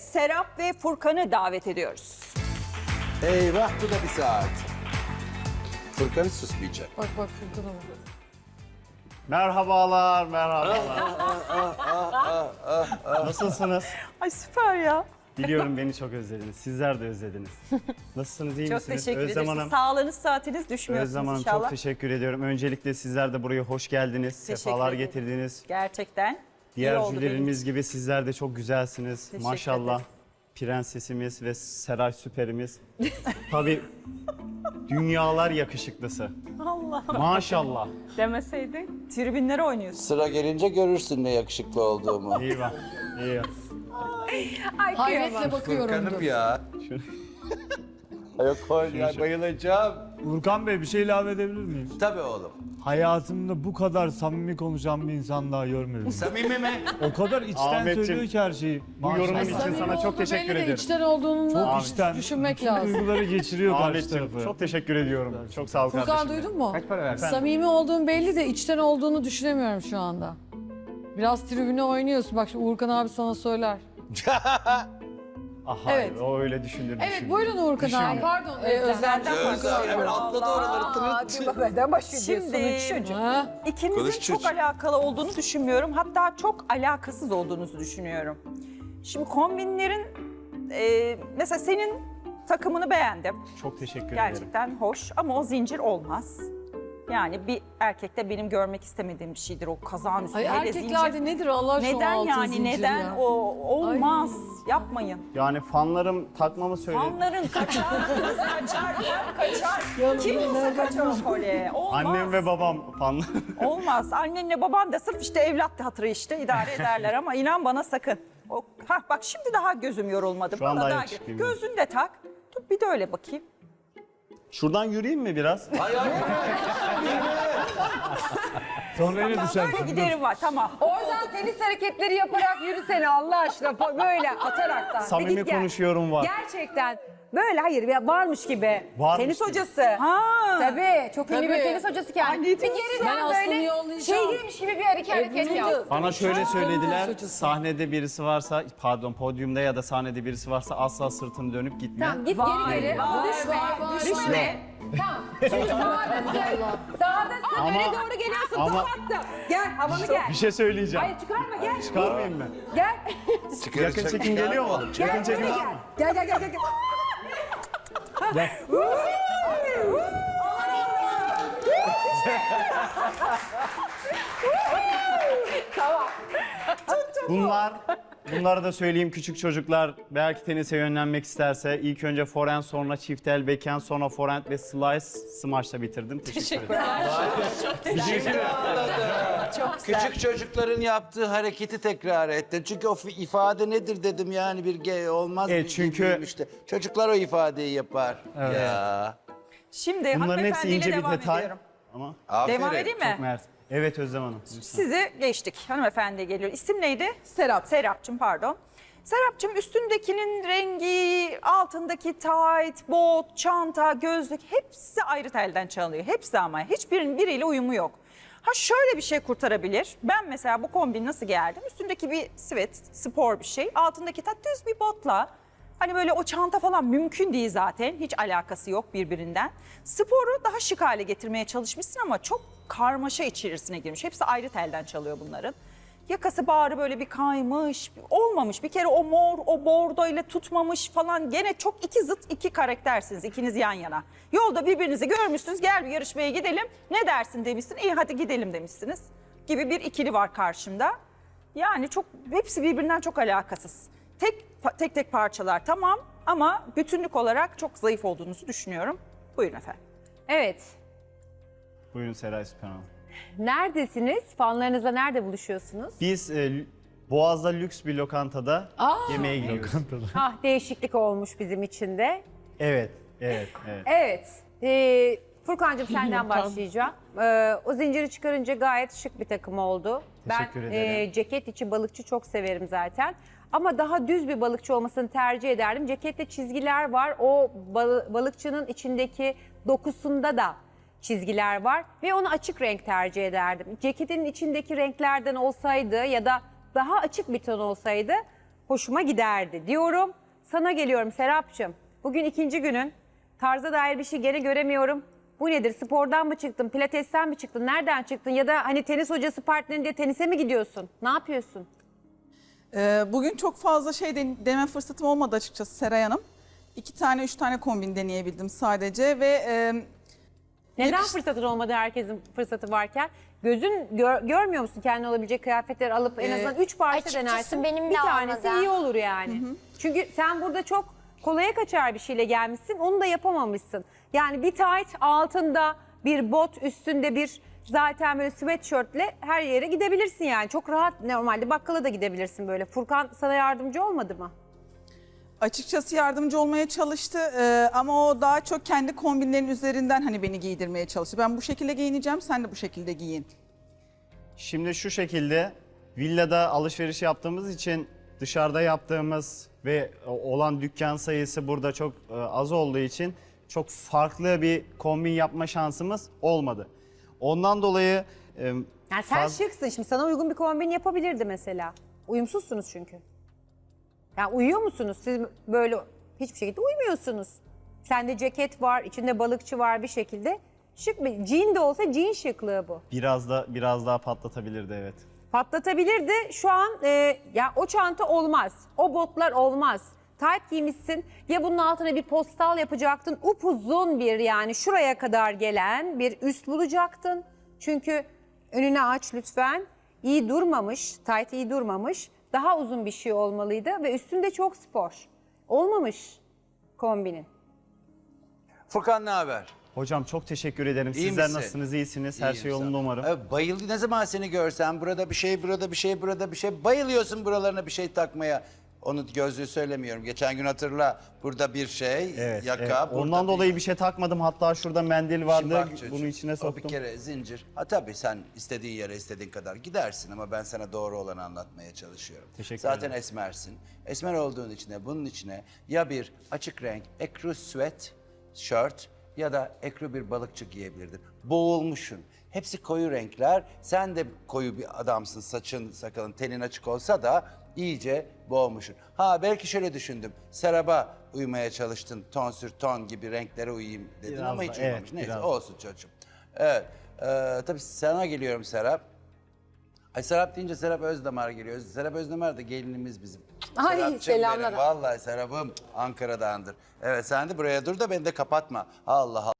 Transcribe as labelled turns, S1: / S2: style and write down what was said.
S1: Serap ve Furkan'ı davet ediyoruz.
S2: Eyvah bu da bir saat. Furkan hiç susmayacak.
S3: Bak bak Furkan'a bak.
S4: Merhabalar, merhabalar. Nasılsınız?
S1: Ay süper ya.
S4: Biliyorum beni çok özlediniz. Sizler de özlediniz. Nasılsınız, iyi
S1: Çok
S4: misiniz?
S1: teşekkür
S4: Özlem
S1: ederiz.
S4: Hanım,
S1: Sağlığınız, saatiniz düşmüyorsunuz
S4: Özlem Hanım
S1: inşallah.
S4: çok teşekkür ediyorum. Öncelikle sizler de buraya hoş geldiniz. Sefalar
S1: ederim.
S4: getirdiniz.
S1: Gerçekten. İyi
S4: Diğer
S1: oldu
S4: jürilerimiz gibi sizler de çok güzelsiniz.
S1: Teşekkür
S4: Maşallah.
S1: ederiz.
S4: Prensesimiz ve Seray süperimiz. Tabii dünyalar yakışıklısı.
S1: Allah
S4: Maşallah.
S1: demeseydin. Tribünlere oynuyorsun.
S2: Sıra gelince görürsün ne yakışıklı olduğumu.
S4: Eyvah. Eyvah.
S3: Hayretle bakıyorum. dur.
S2: ya. Yok koy ya bayılacağım.
S5: Urkan Bey bir şey ilave edebilir miyim?
S2: Tabii oğlum.
S5: Hayatımda bu kadar samimi konuşan bir insan daha görmedim.
S2: Samimi mi?
S5: o kadar içten
S4: Ahmetciğim,
S5: söylüyor ki her şeyi.
S4: Bu yorumun
S5: Maşallah.
S4: için
S3: Samimi
S4: sana çok teşekkür
S3: belli de
S4: ederim.
S3: içten olduğunu
S5: Çok içten.
S3: düşünmek
S5: bütün
S3: lazım.
S5: duyguları geçiriyor karşı
S4: Ahmetciğim
S5: tarafı.
S4: çok teşekkür ediyorum. Çok sağ ol
S3: Furkan
S4: kardeşim.
S3: duydun mu? Kaç para Samimi olduğun belli de içten olduğunu düşünemiyorum şu anda. Biraz tribüne oynuyorsun. Bak şimdi Uğurkan abi sana söyler.
S4: Ah, hayır,
S3: Evet.
S4: o öyle düşündür.
S3: Evet
S4: düşündür.
S3: buyurun Uğurkan abi.
S4: Düşünme.
S3: Pardon Özlem.
S2: Özlem hemen atladı oraları. tırırt.
S1: Şimdi
S3: Ha?
S1: ikimizin
S2: Konuş
S1: çok
S2: çocuğum.
S1: alakalı olduğunu düşünmüyorum. Hatta çok alakasız olduğunuzu düşünüyorum. Şimdi kombinlerin e, mesela senin takımını beğendim.
S4: Çok teşekkür ederim.
S1: Gerçekten hoş ama o zincir olmaz. Yani bir erkekte benim görmek istemediğim bir şeydir o kazağın üstünde.
S3: Ay
S1: hele
S3: erkeklerde
S1: zincir.
S3: nedir Allah aşkına
S1: Neden
S3: altın
S1: yani
S3: zincir
S1: neden
S3: ya?
S1: o olmaz yapmayın.
S4: Yani fanlarım takmamı söyledi.
S1: Fanların kaçar, kaçar, kaçar. Kim olsa kaçar o kolye. Olmaz.
S4: Annem ve babam fanlar.
S1: Olmaz. Annenle baban da sırf işte evlat hatırı işte idare ederler ama inan bana sakın. O, ha bak şimdi daha gözüm yorulmadı.
S4: Şu an
S1: Bana
S4: daha
S1: daha. Gözünü de tak. Dur bir de öyle bakayım.
S4: Şuradan yürüyeyim mi biraz?
S5: Sonra yine
S1: Tamam
S5: düşersin.
S1: böyle giderim var tamam.
S6: Oradan tenis hareketleri yaparak yürüsene Allah aşkına Po- böyle ataraktan. Bir
S4: Samimi konuşuyorum var.
S6: Gerçekten böyle hayır ya varmış gibi.
S4: Varmış
S6: tenis
S4: gibi.
S6: hocası.
S1: Ha.
S6: Tabii çok ünlü bir
S3: Tabii.
S6: tenis hocası kendi.
S1: Ay, ne
S6: bir
S1: diyorsun?
S6: geriden
S3: Ben Aslı'nı
S6: böyle
S3: yollayacağım.
S6: şeydeymiş gibi bir hareket, hareket yap.
S4: Bana şöyle söylediler. Sahnede birisi varsa, pardon podyumda ya da sahnede birisi varsa asla sırtını dönüp gitme.
S6: Tamam git geri geri. Düşme. Düşme. Tamam. Şimdi sağdasın. Sağdasın öne
S4: Ama-
S6: doğru geliyorsun.
S4: ama-
S6: Top attı. Gel havanı gel.
S4: Bir şey söyleyeceğim.
S6: Hayır çıkarma gel.
S4: Çıkarmayayım mı?
S6: Gel.
S4: Yakın çekim geliyor mu?
S6: Gel
S4: Yakın çekim
S6: buraya
S4: var
S6: gel.
S4: mı?
S6: Gel gel gel gel.
S4: Bunlar, bunları da söyleyeyim küçük çocuklar belki tenise yönlenmek isterse ilk önce forehand sonra çift el backhand sonra forehand ve slice smash'la bitirdim. Teşekkür ederim.
S2: Küçük çocukların yaptığı hareketi tekrar ettin. Çünkü o ifade nedir dedim yani bir ge- olmaz
S4: Evet,
S2: bir
S4: çünkü-
S2: işte. Çocuklar o ifadeyi yapar. Ya.
S1: Şimdi
S4: Bunların hepsi
S1: hanımefendiyle
S4: ince bir
S1: devam
S4: detay.
S1: ediyorum.
S4: Ama
S2: Aferin.
S1: Devam edeyim mi?
S4: Mert. Evet Özlem Hanım. lütfen.
S1: Sizi geçtik. Hanımefendi geliyor. İsim neydi? Serap. Serap'cığım pardon. Serap'cığım üstündekinin rengi, altındaki tight, bot, çanta, gözlük hepsi ayrı telden çalıyor. Hepsi ama hiçbirinin biriyle uyumu yok. Ha şöyle bir şey kurtarabilir. Ben mesela bu kombin nasıl geldim? Üstündeki bir sweat, spor bir şey. Altındaki ta düz bir botla Hani böyle o çanta falan mümkün değil zaten. Hiç alakası yok birbirinden. Sporu daha şık hale getirmeye çalışmışsın ama çok karmaşa içerisine girmiş. Hepsi ayrı telden çalıyor bunların. Yakası bağrı böyle bir kaymış, olmamış. Bir kere o mor, o bordo ile tutmamış falan. Gene çok iki zıt iki karaktersiniz ikiniz yan yana. Yolda birbirinizi görmüşsünüz. Gel bir yarışmaya gidelim. Ne dersin demişsin. İyi hadi gidelim demişsiniz. Gibi bir ikili var karşımda. Yani çok hepsi birbirinden çok alakasız. Tek tek tek parçalar tamam ama bütünlük olarak çok zayıf olduğunuzu düşünüyorum. Buyurun efendim.
S6: Evet.
S4: Buyurun Seray Süper Hanım.
S6: Neredesiniz? Fanlarınızla nerede buluşuyorsunuz?
S4: Biz e, Boğaz'da lüks bir lokantada yemeğe gidiyoruz.
S6: Ah değişiklik olmuş bizim için de.
S4: Evet, evet, evet.
S6: Evet. Ee, Furkan'cığım senden başlayacağım. Ee, o zinciri çıkarınca gayet şık bir takım oldu.
S4: Teşekkür
S6: ben
S4: ederim.
S6: e, ceket içi balıkçı çok severim zaten. Ama daha düz bir balıkçı olmasını tercih ederdim. Cekette çizgiler var. O bal- balıkçının içindeki dokusunda da çizgiler var. Ve onu açık renk tercih ederdim. Ceketin içindeki renklerden olsaydı ya da daha açık bir ton olsaydı hoşuma giderdi diyorum. Sana geliyorum Serapcığım. Bugün ikinci günün. Tarza dair bir şey gene göremiyorum. Bu nedir? Spordan mı çıktın? Pilatesten mi çıktın? Nereden çıktın? Ya da hani tenis hocası partnerin diye tenise mi gidiyorsun? Ne yapıyorsun?
S7: Ee, bugün çok fazla şey den- deneme fırsatım olmadı açıkçası Seray Hanım. İki tane, üç tane kombin deneyebildim sadece ve e,
S6: Neden fırsatın olmadı herkesin fırsatı varken? Gözün gör- görmüyor musun kendine olabilecek kıyafetleri alıp en
S7: Ee,
S6: azından üç parça
S8: açıkçası
S6: denersin.
S8: benim
S6: bir
S8: de
S6: tanesi
S8: olmadı.
S6: iyi olur yani. Çünkü sen burada çok kolaya kaçar bir şeyle gelmişsin. Onu da yapamamışsın. Yani bir tight altında bir bot üstünde bir zaten böyle sweatshirtle her yere gidebilirsin yani. Çok rahat normalde bakkala da gidebilirsin böyle. Furkan sana yardımcı olmadı mı?
S7: Açıkçası yardımcı olmaya çalıştı Ee, ama o daha çok kendi kombinlerin üzerinden hani beni giydirmeye çalıştı. Ben bu şekilde giyineceğim, sen de bu şekilde giyin.
S4: Şimdi şu şekilde villada alışveriş yaptığımız için dışarıda yaptığımız ve olan dükkan sayısı burada çok e, az olduğu için çok farklı bir kombin yapma şansımız olmadı. Ondan dolayı e,
S6: Yani sen
S4: faz-
S6: şıksın şimdi sana uygun bir kombin yapabilirdi mesela. Uyumsuzsunuz çünkü. Yani uyuyor musunuz? Siz böyle hiçbir şekilde uymuyorsunuz. Sende ceket var, içinde balıkçı var bir şekilde. Şık bir jean de olsa jean şıklığı bu.
S4: biraz da biraz daha patlatabilirdi evet.
S6: Patlatabilirdi. Şu an e, ya o çanta olmaz. O botlar olmaz. Tight giymişsin. Ya bunun altına bir postal yapacaktın. Upuzun bir yani şuraya kadar gelen bir üst bulacaktın. Çünkü önüne aç lütfen. İyi durmamış. Tight iyi durmamış. Daha uzun bir şey olmalıydı ve üstünde çok spor. Olmamış kombinin.
S2: Furkan ne haber?
S4: Hocam çok teşekkür ederim.
S2: İyi
S4: Sizler
S2: misin?
S4: nasılsınız? İyisiniz. Her
S2: İyiyim
S4: şey
S2: sağ ol.
S4: yolunda umarım.
S2: Evet, bayıldı. Ne zaman seni görsem burada bir şey, burada bir şey, burada bir şey. Bayılıyorsun buralarına bir şey takmaya. Onu gözlüğü söylemiyorum. Geçen gün hatırla burada bir şey,
S4: Evet,
S2: yaka.
S4: evet.
S2: burada
S4: Ondan dolayı bir şey takmadım. Hatta şurada mendil
S2: Şimdi
S4: vardı.
S2: bak çocuğum,
S4: Bunu içine
S2: O bir
S4: soktum.
S2: kere zincir. Ha tabii sen istediğin yere istediğin kadar gidersin ama ben sana doğru olanı anlatmaya çalışıyorum.
S4: Teşekkür
S2: Zaten
S4: ederim.
S2: esmersin. Esmer olduğun için de bunun içine ya bir açık renk ekru sweat shirt ya da ekru bir balıkçı giyebilirdin. Boğulmuşsun. Hepsi koyu renkler. Sen de koyu bir adamsın. Saçın, sakalın, tenin açık olsa da iyice boğmuşsun. Ha belki şöyle düşündüm. Seraba uymaya çalıştın. Ton sür ton gibi renklere uyayım dedin
S4: Biraz
S2: ama
S4: da,
S2: hiç
S4: evet,
S2: uymamış. Neyse
S4: biraz.
S2: olsun çocuğum. Evet. Ee, tabii sana geliyorum Serap. Ay Serap deyince Serap Özdamar geliyor. Serap Özdamar da gelinimiz bizim.
S6: Ay,
S2: Serapcığım
S6: selamlar.
S2: benim. Vallahi Serap'ım Ankara'dandır. Evet sen de buraya dur da beni de kapatma. Allah Allah.